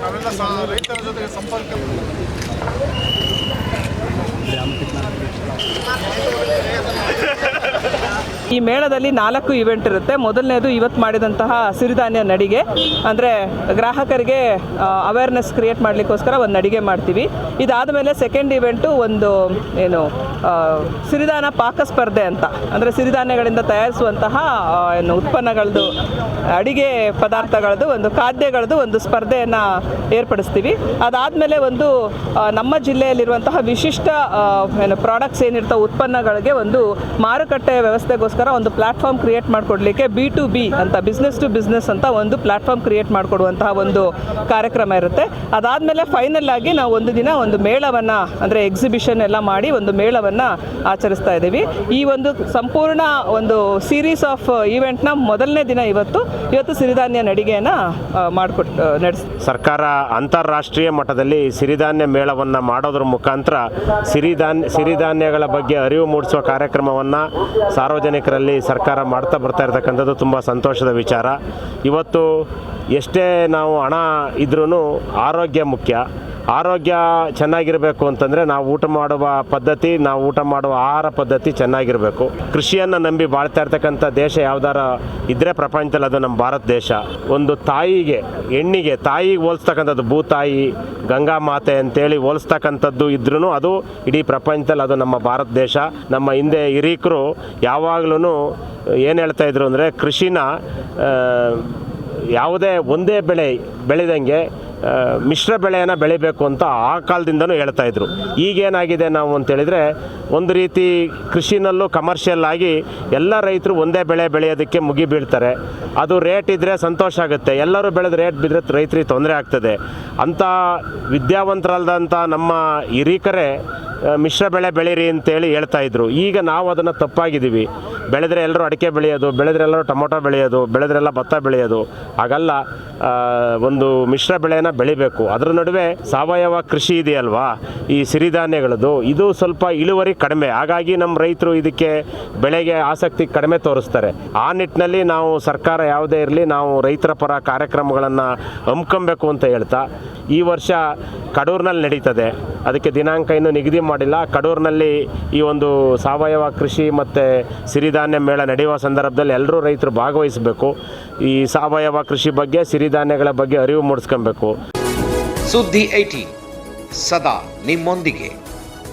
ನಾವೆಲ್ಲ ಸಹ ರೈತರ ಜೊತೆಗೆ ಸಂಪರ್ಕ ಈ ಮೇಳದಲ್ಲಿ ನಾಲ್ಕು ಇವೆಂಟ್ ಇರುತ್ತೆ. ಮೊದಲನೇದು ಇವತ್ತು ಮಾಡಿದಂತಹ ಸಿರಿಧಾನ್ಯ ನಡಿಗೆ. ಅಂದರೆ ಗ್ರಾಹಕರಿಗೆ ಅವೇರ್ನೆಸ್ ಕ್ರಿಯೇಟ್ ಮಾಡಲಿಕ್ಕೋಸ್ಕರ ಒಂದು ನಡಿಗೆ ಮಾಡ್ತೀವಿ. ಇದಾದ ಮೇಲೆ ಸೆಕೆಂಡ್ ಇವೆಂಟು ಒಂದು, ಏನು ಸಿರಿಧಾನ ಪಾಕ ಸ್ಪರ್ಧೆ ಅಂತ. ಅಂದರೆ ಸಿರಿಧಾನ್ಯಗಳಿಂದ ತಯಾರಿಸುವಂತಹ ಏನು, ಉತ್ಪನ್ನಗಳದ್ದು, ಅಡಿಗೆ ಪದಾರ್ಥಗಳದ್ದು, ಒಂದು ಖಾದ್ಯಗಳದ್ದು ಒಂದು ಸ್ಪರ್ಧೆಯನ್ನು ಏರ್ಪಡಿಸ್ತೀವಿ. ಅದಾದಮೇಲೆ ಒಂದು ನಮ್ಮ ಜಿಲ್ಲೆಯಲ್ಲಿರುವಂತಹ ವಿಶಿಷ್ಟ ಏನು ಪ್ರಾಡಕ್ಟ್ಸ್ ಏನಿರ್ತಾವೆ, ಉತ್ಪನ್ನಗಳಿಗೆ ಒಂದು ಮಾರುಕಟ್ಟೆ ವ್ಯವಸ್ಥೆಗೋಸ್ಕರ ಒಂದು ಪ್ಲಾಟ್ಫಾರ್ಮ್ ಕ್ರಿಯೇಟ್ ಮಾಡಿಕೊಡ್ಲಿಕ್ಕೆ ಬಿ ಟು ಬಿ ಅಂತ ಬಿಸ್ನೆಸ್ ಟು ಬಿಸ್ನೆಸ್ ಅಂತ ಒಂದು ಪ್ಲಾಟ್ಫಾರ್ಮ್ ಕ್ರಿಯೇಟ್ ಮಾಡಿಕೊಡುವಂತಹ ಒಂದು ಕಾರ್ಯಕ್ರಮ ಇರುತ್ತೆ. ಅದಾದಮೇಲೆ ಫೈನಲ್ ಆಗಿ ನಾವು ಒಂದು ದಿನ ಒಂದು ಮೇಳವನ್ನು, ಅಂದರೆ ಎಕ್ಸಿಬಿಷನ್ ಎಲ್ಲ ಮಾಡಿ ಒಂದು ಮೇಳವನ್ನು ಆಚರಿಸ್ತಾ ಇದ್ದೀವಿ. ಈ ಒಂದು ಸಂಪೂರ್ಣ ಒಂದು ಸೀರೀಸ್ ಆಫ್ ಈವೆಂಟ್ನ ಮೊದಲನೇ ದಿನ ಇವತ್ತು ಇವತ್ತು ಸಿರಿಧಾನ್ಯ ನಡಿಗೆಯನ್ನು ಮಾಡಿಕೊಟ್ಟು ನಡೆಸ್, ಸರ್ಕಾರ ಅಂತಾರಾಷ್ಟ್ರೀಯ ಮಟ್ಟದಲ್ಲಿ ಸಿರಿಧಾನ್ಯ ಮೇಳವನ್ನು ಮಾಡೋದ್ರ ಮುಖಾಂತರ ಸಿರಿಧಾನ್ಯ, ಸಿರಿಧಾನ್ಯಗಳ ಬಗ್ಗೆ ಅರಿವು ಮೂಡಿಸುವ ಕಾರ್ಯಕ್ರಮವನ್ನು ಸಾರ್ವಜನಿಕರಲ್ಲಿ ಸರ್ಕಾರ ಮಾಡ್ತಾ ಬರ್ತಾ ಇರತಕ್ಕಂಥದ್ದು ತುಂಬ ಸಂತೋಷದ ವಿಚಾರ. ಇವತ್ತು ಎಷ್ಟೇ ನಾವು ಹಣ ಇದ್ರೂ ಆರೋಗ್ಯ ಮುಖ್ಯ. ಆರೋಗ್ಯ ಚೆನ್ನಾಗಿರಬೇಕು ಅಂತಂದರೆ ನಾವು ಊಟ ಮಾಡುವ ಪದ್ಧತಿ, ನಾವು ಊಟ ಮಾಡುವ ಆಹಾರ ಪದ್ಧತಿ ಚೆನ್ನಾಗಿರಬೇಕು. ಕೃಷಿಯನ್ನು ನಂಬಿ ಬಾಳ್ತಾ ಇರ್ತಕ್ಕಂಥ ದೇಶ ಯಾವ್ದಾರ ಇದ್ರೆ ಪ್ರಪಂಚದಲ್ಲಿ ಅದು ನಮ್ಮ ಭಾರತ ದೇಶ. ಒಂದು ತಾಯಿಗೆ, ಹೆಣ್ಣಿಗೆ, ತಾಯಿಗೆ ಹೋಲಿಸ್ತಕ್ಕಂಥದ್ದು ಭೂತಾಯಿ ಗಂಗಾ ಮಾತೆ ಅಂತೇಳಿ ಹೋಲಿಸ್ತಕ್ಕಂಥದ್ದು ಇದ್ರೂ ಅದು ಇಡೀ ಪ್ರಪಂಚದಲ್ಲಿ ಅದು ನಮ್ಮ ಭಾರತ ದೇಶ. ನಮ್ಮ ಹಿಂದೆ ಹಿರೀಕರು ಯಾವಾಗಲೂ ಏನು ಹೇಳ್ತಾ ಇದ್ರು ಅಂದರೆ ಕೃಷಿನ ಯಾವುದೇ ಒಂದೇ ಬೆಳೆ ಬೆಳೆದಂಗೆ ಮಿಶ್ರ ಬೆಳೆಯನ್ನು ಬೆಳಿಬೇಕು ಅಂತ ಆ ಕಾಲದಿಂದನೂ ಹೇಳ್ತಾ ಇದ್ರು. ಈಗೇನಾಗಿದೆ ನಾವು ಅಂತೇಳಿದರೆ ಒಂದು ರೀತಿ ಕೃಷಿನಲ್ಲೂ ಕಮರ್ಷಿಯಲ್ ಆಗಿ ಎಲ್ಲ ರೈತರು ಒಂದೇ ಬೆಳೆ ಬೆಳೆಯೋದಕ್ಕೆ ಮುಗಿ ಬೀಳ್ತಾರೆ. ಅದು ರೇಟ್ ಇದ್ದರೆ ಸಂತೋಷ ಆಗುತ್ತೆ. ಎಲ್ಲರೂ ಬೆಳೆದ ರೇಟ್ ಬಿದ್ದರೆ ರೈತರಿಗೆ ತೊಂದರೆ ಆಗ್ತದೆ. ಅಂಥ ವಿದ್ಯಾವಂತರಲ್ದಂಥ ನಮ್ಮ ಹಿರೀಕರೇ ಮಿಶ್ರ ಬೆಳೆ ಬೆಳೀರಿ ಅಂತೇಳಿ ಹೇಳ್ತಾ ಇದ್ರು. ಈಗ ನಾವು ಅದನ್ನು ತಪ್ಪಾಗಿದ್ದೀವಿ. ಬೆಳೆದ್ರೆ ಎಲ್ಲರೂ ಅಡಿಕೆ ಬೆಳೆಯೋದು, ಬೆಳೆದ್ರೆ ಎಲ್ಲರೂ ಟೊಮೊಟೊ ಬೆಳೆಯೋದು ಬೆಳೆದ್ರೆಲ್ಲ ಭತ್ತ ಬೆಳೆಯೋದು, ಹಾಗಲ್ಲ ಒಂದು ಮಿಶ್ರ ಬೆಳೆನ ಬೆಳಿಬೇಕು. ಅದರ ನಡುವೆ ಸಾವಯವ ಕೃಷಿ ಇದೆಯಲ್ವಾ? ಈ ಸಿರಿಧಾನ್ಯಗಳದ್ದು ಇದು ಸ್ವಲ್ಪ ಇಳುವರಿ ಕಡಿಮೆ. ಹಾಗಾಗಿ ನಮ್ಮ ರೈತರು ಇದಕ್ಕೆ ಬೆಳೆಗೆ ಆಸಕ್ತಿ ಕಡಿಮೆ ತೋರಿಸ್ತಾರೆ. ಆ ನಿಟ್ಟಿನಲ್ಲಿ ನಾವು ಸರ್ಕಾರ ಯಾವುದೇ ಇರಲಿ, ನಾವು ರೈತರ ಪರ ಕಾರ್ಯಕ್ರಮಗಳನ್ನು ಹಮ್ಕೊಬೇಕು ಅಂತ ಹೇಳ್ತಾ, ಈ ವರ್ಷ ಕಡೂರಿನಲ್ಲಿ ನಡೀತದೆ. ಅದಕ್ಕೆ ದಿನಾಂಕ ಇನ್ನೂ ನಿಗದಿ ಮಾಡಿಲ್ಲ. ಕಡೂರಿನಲ್ಲಿ ಈ ಒಂದು ಸಾವಯವ ಕೃಷಿ ಮತ್ತು ಸಿರಿಧಾನ್ಯ ಮೇಳ ನಡೆಯುವ ಸಂದರ್ಭದಲ್ಲಿ ಎಲ್ಲರೂ ರೈತರು ಭಾಗವಹಿಸಬೇಕು. ಈ ಸಾವಯವ ಕೃಷಿ ಬಗ್ಗೆ, ಸಿರಿಧಾನ್ಯಗಳ ಬಗ್ಗೆ ಅರಿವು ಮೂಡಿಸ್ಕೊಬೇಕು. ಸುದ್ದಿ ಐಟಿ, ಸದಾ ನಿಮ್ಮೊಂದಿಗೆ.